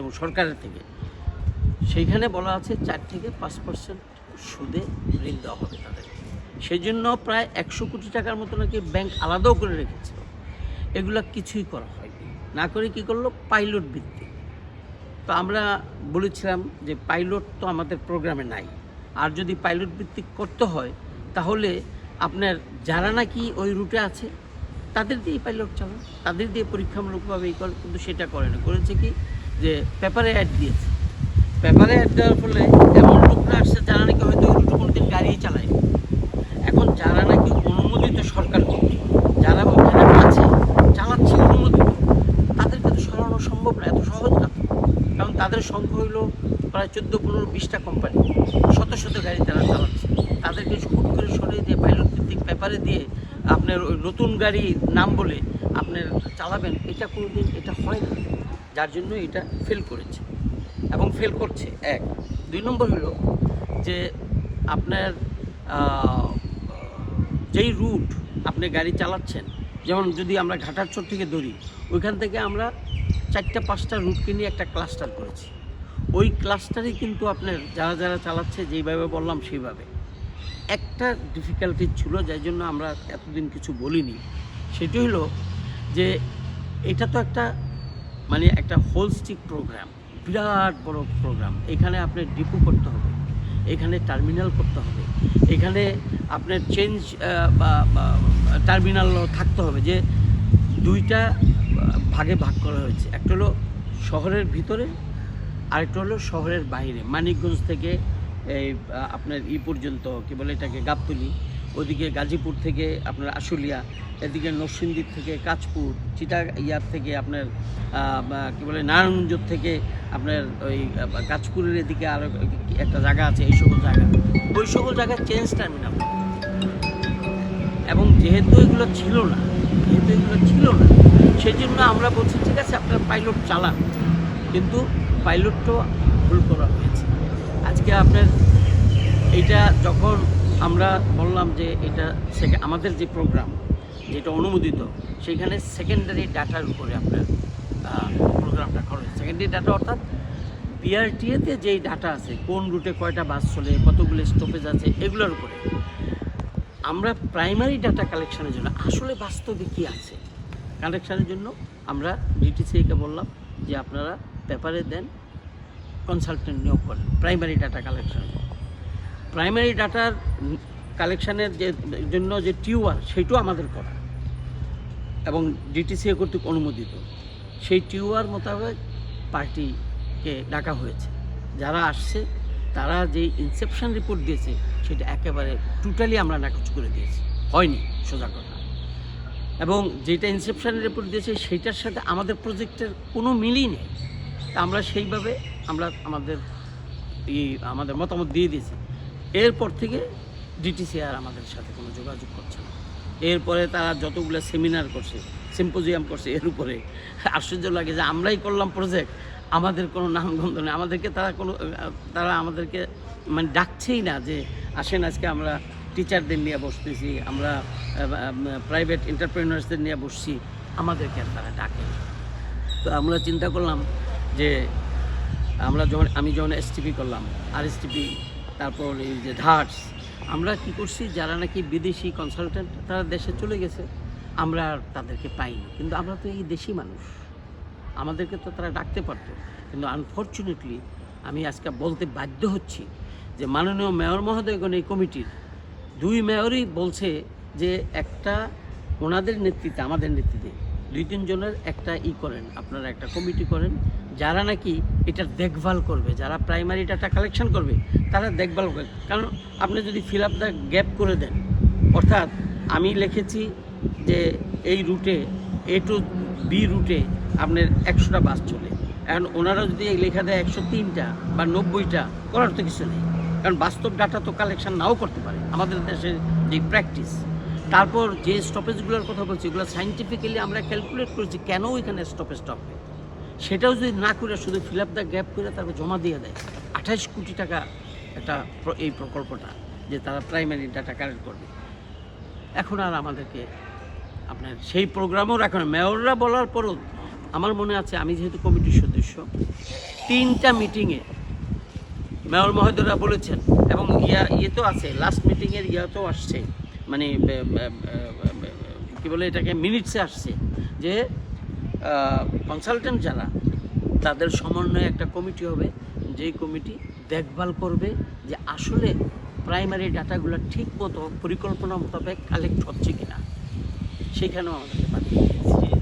এবং সরকারের থেকে। সেইখানে বলা আছে চার থেকে পাঁচ পার্সেন্ট সুদে ঋণ দেওয়া হবে তাদের। সেই জন্য প্রায় একশো কোটি টাকার মতো নাকি ব্যাংক আলাদাও করে রেখেছিল এগুলো কিছুই করা হয়নি। না করে কি করল? পাইলট ভিত্তিক। তো আমরা বলেছিলাম যে পাইলট তো আমাদের প্রোগ্রামে নাই। আর যদি পাইলট ভিত্তিক করতে হয়, তাহলে আপনার যারা নাকি ওই রুটে আছে, তাদের দিয়েই পাইলট চালান। তাদের দিয়ে পরীক্ষামূলকভাবে এই করে কিন্তু সেটা করে না। করেছে কি? যে পেপারে অ্যাড দিয়েছে। পেপারে অ্যাড দেওয়ার ফলে এমন লোকরা আসছে যারা নাকি হয়তো ওই কোনো দিন গাড়িই চালায় এখন যারা নাকি অনুমোদিত সরকার যারা ওখানে আছে, চালাচ্ছে অনুমোদিত, তাদেরকে তো সরানো সম্ভব না, এত সহজ না। কারণ তাদের সংখ্যা হইল প্রায় চোদ্দ, পনেরো, বিশটা কোম্পানি শত শত গাড়ি তারা চালাচ্ছে। তাদেরকে হুট করে সরিয়ে দিয়ে পাইলট ভিত্তিক পেপারে দিয়ে আপনার ওই নতুন গাড়ি নাম বলে আপনার চালাবেন, এটা কোনো দিন এটা হয় না। যার জন্য এটা ফেল করেছে এবং ফেল করছে। এক। দুই নম্বর হলো যে আপনার যেই রুট আপনি গাড়ি চালাচ্ছেন, যেমন যদি আমরা ঘাটারচর থেকে ধরি, ওইখান থেকে আমরা চারটা, পাঁচটা রুটকে নিয়ে একটা ক্লাস্টার করেছি। ওই ক্লাস্টারে কিন্তু আপনার যারা যারা চালাচ্ছে, যেইভাবে বললাম সেইভাবে। একটা ডিফিকাল্টি ছিল, যার জন্য আমরা এতদিন কিছু বলিনি। সেটি হলো যে এটা তো একটা মানে একটা হোলস্টিক প্রোগ্রাম বিরাট বড় প্রোগ্রাম এখানে আপনার ডিপো করতে হবে, এখানে টার্মিনাল করতে হবে, এখানে আপনার চেঞ্জ বা টার্মিনাল থাকতে হবে যে দুইটা ভাগে ভাগ করা হয়েছে। একটা হলো শহরের ভিতরে, আরেকটা হলো শহরের বাইরে। মানিকগঞ্জ থেকে এই আপনার ই পর্যন্ত, কি বলে এটাকে, গাবতলি। ওদিকে গাজীপুর থেকে আপনার আশুলিয়া, এদিকে নরসিংদীর থেকে কাঁচপুর চিটা ইয়ার থেকে আপনার কি বলে নারায়ণগঞ্জ থেকে আপনার ওই কাঁচপুরের এদিকে আরও একটা জায়গা আছে এই সকল জায়গা ওই সকল জায়গায় চেঞ্জ টার্মিনাল এবং যেহেতু এগুলো ছিল না, যেহেতু এগুলো ছিল না সেই জন্য আমরা বলছি, ঠিক আছে, আপনার পাইলট চালান। কিন্তু পাইলটটাও ভুল করা হয়েছে। আজকে আপনার এইটা যখন আমরা বললাম যে এটা আমাদের যে প্রোগ্রাম যেটা অনুমোদিত সেইখানে সেকেন্ডারি ডাটার উপরে আপনার প্রোগ্রামটা করা সেকেন্ডারি ডাটা অর্থাৎ বিআরটিএতে যেই ডাটা আছে, কোন রুটে কয়টা বাস চলে, কতগুলো স্টপেজ আছে, এগুলোর উপরে, আমরা প্রাইমারি ডাটা কালেকশনের জন্য, আসলে বাস্তবে কী আছে? কালেকশনের জন্য আমরা ডিটিসিকে বললাম যে আপনারা পেপারে দেন কনসালটেন্ট নিয়োগ করেন প্রাইমারি ডাটা কালেকশনের প্রাইমারি ডাটার কালেকশানের যে, জন্য যে টিউআর সেইটাও আমাদের করা। এবং ডিটিসিএ কর্তৃক অনুমোদিত। সেই টিউআর মোতাবেক পার্টিকে ডাকা হয়েছে। যারা আসছে, তারা যে ইনসেপশন রিপোর্ট দিয়েছে, সেটা একেবারে টোটালি আমরা নাকচ করে দিয়েছি। হয়নি, সোজা কথা। এবং যেটা ইনসেপশন রিপোর্ট দিয়েছে, সেইটার সাথে আমাদের প্রজেক্টের কোনো মিলই নেই। তা আমরা সেইভাবে আমরা আমাদের আমাদের মতামত দিয়ে দিয়েছি। এরপর থেকে ডিটিসি আর আমাদের সাথে কোনো যোগাযোগ করছে না। এরপরে তারা যতগুলো সেমিনার করছে সিম্পোজিয়াম করছে, এর উপরে আশ্চর্য লাগে যে আমরাই করলাম প্রজেক্ট আমাদের কোনো নামগন্ধ নেই। আমাদেরকে তারা কোনো, তারা আমাদেরকে মানে ডাকছেই না যে, আসেন আজকে আমরা টিচারদের নিয়ে বসতেছি, আমরা প্রাইভেট এন্টারপ্রেনার্সদের নিয়ে বসছি। আমাদেরকে আর তারা ডাকে তো আমরা চিন্তা করলাম যে, আমরা যখন, আমি যখন এসটিপি করলাম আর এসটিপি তারপর এই যে ধার্স, আমরা কি করছি, যারা নাকি বিদেশি কনসালটেন্ট তারা দেশে চলে গেছে, আমরা তাদেরকে পাইনি। কিন্তু আমরা তো এই দেশি মানুষ। আমাদেরকে তো তারা ডাকতে পারতো। কিন্তু আনফর্চুনেটলি আমি আজকে বলতে বাধ্য হচ্ছি যে মাননীয় মেয়র মহোদয়গণ এই কমিটির দুই মেয়রই বলছে যে একটা ওনাদের নেতৃত্বে, আমাদের নেতৃত্বে দুই তিনজনের একটা ই করেন। আপনারা একটা কমিটি করেন যারা নাকি এটা দেখভাল করবে, যারা প্রাইমারি ডাটা কালেকশন করবে, তারা দেখভাল করবে। কারণ আপনি যদি ফিল আপ দ্য গ্যাপ করে দেন, অর্থাৎ আমি লিখেছি যে এই রুটে এ টু বি রুটে আপনার একশোটা বাস চলে। এখন ওনারা যদি লেখা দেয় একশো তিনটা বা নব্বইটা, করার তো কিছু নেই। কারণ বাস্তব ডাটা তো কালেকশন নাও করতে পারে, আমাদের দেশের যে প্র্যাকটিস তারপর যে স্টপেজগুলোর কথা বলছি, এগুলো সাইন্টিফিক্যালি আমরা ক্যালকুলেট করেছি, কেন ওইখানে স্টপেজ স্টপে সেটাও যদি না করে শুধু ফিল আপ দ্য গ্যাপ করে তারপর জমা দিয়ে দেয় আঠাশ কোটি টাকা একটা এই প্রকল্পটা যে তারা প্রাইমারি ডাটা কালেক্ট করবে। এখন আর আমাদেরকে আপনার সেই প্রোগ্রামও রাখেন মেয়ররা বলার পরও আমার মনে আছে, আমি যেহেতু কমিটির সদস্য, তিনটা মিটিংয়ে মেয়র মহোদয়রা বলেছেন, এবং ইয়া ইয়ে তো আছে লাস্ট মিটিংয়ের ইয়া তো আসছে মানে কি বলে এটাকে মিনিটসে আসছে, যে কনসালটেন্ট যারা, তাদের সমন্বয়ে একটা কমিটি হবে। যেই কমিটি দেখভাল করবে যে আসলে প্রাইমারি ডাটাগুলো ঠিক মতো পরিকল্পনা মোতাবেক কালেক্ট হচ্ছে কিনা। সেখানেও আমাদেরকে পাঠিয়ে দিয়েছে